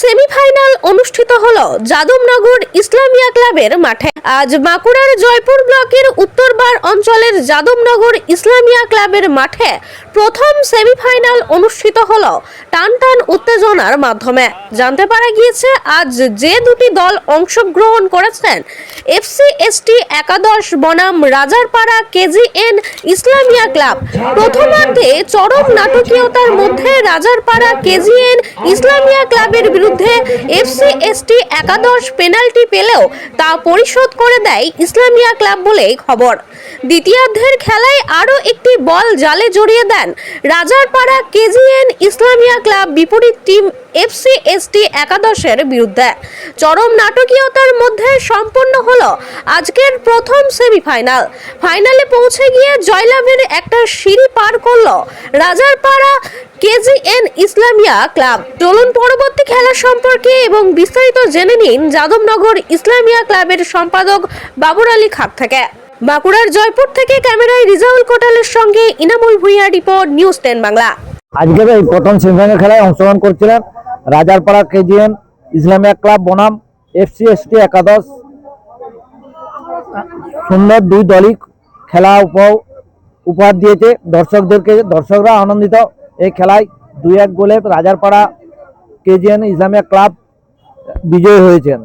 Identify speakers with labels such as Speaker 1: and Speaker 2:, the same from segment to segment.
Speaker 1: Semifinal অনুষ্ঠিত হল যাদবনগর ইসলামিয়া ক্লাবের মাঠে। আজ বাঁকুড়ার জয়পুর ব্লকের উত্তরবার অঞ্চলের যাদবনগর ইসলামিয়া ক্লাবের মাঠে প্রথম সেমিফাইনাল অনুষ্ঠিত হল টান টান উত্তেজনার মাধ্যমে। জানতে পারা গিয়েছে, আজ যে দুটি দল অংশগ্রহণ করেছেন এফসি এসটি একাদশ বনাম রাজারপাড়া কেজিএন ইসলামিয়া ক্লাব। প্রথমার্ধে চরম নাটকীয়তার মধ্যে রাজারপাড়া কেজিএন ইসলামিয়া ক্লাবের বিরুদ্ধে এফসি, এসটি, একাদশ পেনাল্টি পেলেও তা পরিশোধ করে দেয় ইসলামিয়া ক্লাব বলেই খবর। দ্বিতীয়ার্ধের খেলায় আরও একটি বল জালে জড়িয়ে দেন রাজারপাড়া কেজিএন ইসলামিয়া ক্লাব বিপরীত টিম এফসি, এসটি, একাদশের বিরুদ্ধে। চরম নাটকীয়তার মধ্যে সম্পন্ন হল আজকের প্রথম সেমিফাইনাল। ফাইনালে পৌঁছে গিয়ে জয়লাভের একটা সিঁড়ি পার করল রাজারপাড়া কেজিএন ইসলামিয়া ক্লাব। চলুন পরবর্তী খেলা সম্পর্কে এবং বিস্তারিত জেনে নিন যাদবনগর ইসলামিয়া ক্লাবের সম্পাদক বাবুর আলী খাপ থেকে। বাঁকুড়ার জয়পুর থেকে ক্যামেরায় রিজাউল কোটালের সঙ্গে Inamul Bhuiyan report, news ten Bangla.
Speaker 2: আজকের এই প্রথম সেমিফাইনাল খেলায় অংশগ্রহণ করছিলেন রাজারপাড়া কেজিএন ইসলামিয়া ক্লাব বনাম, এফসি এসটি একাদশ। সুন্দর দুই দলই খেলা উপ- উপহার দিয়েছে। দর্শকদেরকে দর্শকরা আনন্দিত। এই খেলায় দুই এক গোলে রাজারপাড়া কেজিএন ইসলামিয়া ক্লাব বিজয়ী হয়েছেন।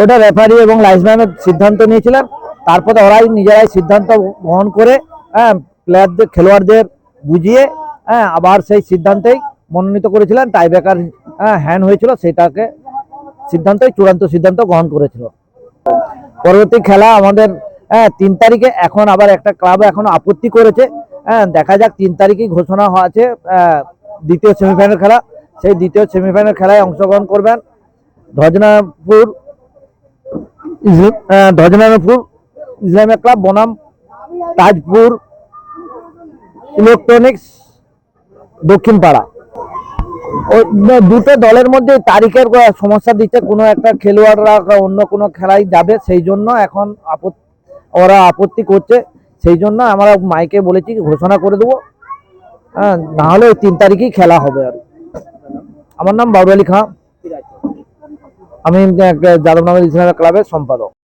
Speaker 2: ওটা রেফারি এবং লাইসম্যানের সিদ্ধান্ত নিয়েছিলেন। তারপরে ওরাই নিজেরাই সিদ্ধান্ত গ্রহণ করে হ্যাঁ প্লেয়ারদের খেলোয়াড়দের বুঝিয়ে হ্যাঁ আবার সেই সিদ্ধান্তেই মনোনীত করেছিলেন। টাইব্রেকার হ্যাঁ হ্যান্ড হয়েছিল, সেটাকে সিদ্ধান্তই, চূড়ান্ত সিদ্ধান্ত গ্রহণ করেছিল। পরবর্তী খেলা আমাদের হ্যাঁ তিন তারিখে এখন আবার একটা ক্লাব এখন আপত্তি করেছে। হ্যাঁ দেখা যাক, তিন তারিখেই ঘোষণা আছে দ্বিতীয় সেমিফাইনাল খেলা, সেই দ্বিতীয় সেমিফাইনাল খেলায় অংশগ্রহণ করবেন ধজনাপুর ধজনাপুর ইসলামিয়া ক্লাব, বনাম, তাজপুর ইলেকট্রনিক্স দক্ষিণ পাড়া দুটো দলের মধ্যে তারিখের সমস্যা দিচ্ছে, কোনো একটা খেলোয়াড়রা অন্য কোনো খেলায় যাবে, সেই জন্য এখন আপত্তি, ওরা আপত্তি করছে, সেই জন্য আমরা মাইকে বলেছি, ঘোষণা করে দেবো। হ্যাঁ না হলে ওই তিন তারিখেই খেলা হবে আর। আমার নাম বাবুর আলী খাঁ। আমি যাদবনগর ইসলামিয়া ক্লাবের সম্পাদক।